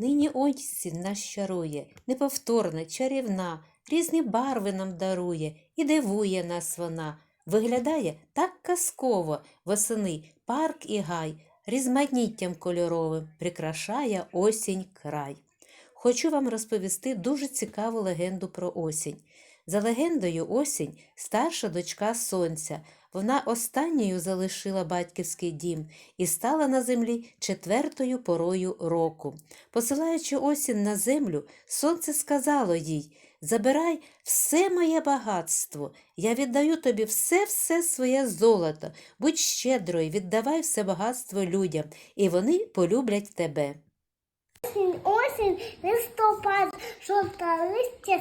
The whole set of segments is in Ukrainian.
Нині осінь нас чарує, неповторна, чарівна, різні барви нам дарує і дивує нас вона. Виглядає так казково восени парк і гай, різноманіттям кольоровим прикрашає осінь край. Хочу вам розповісти дуже цікаву легенду про осінь. За легендою, осінь старша дочка сонця. Вона останньою залишила батьківський дім і стала на землі четвертою порою року. Посилаючи осінь на землю, сонце сказало їй Забирай все моє багатство, я віддаю тобі все-все своє золото, будь щедрою, віддавай все багатство людям, і вони полюблять тебе. Осінь, осінь, листопад, жовта листя,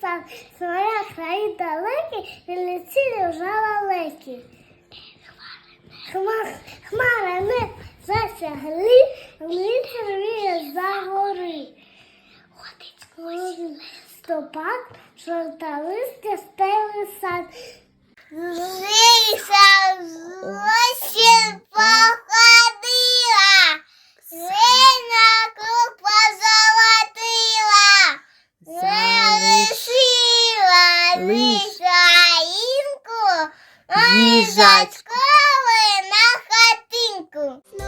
сад, своя краї далекі, і летіли вже лелеки. Хмар, хмари не засягли, віє за гори. Осінь, Листопад, жовта листя, старий сад. Лиса Oh.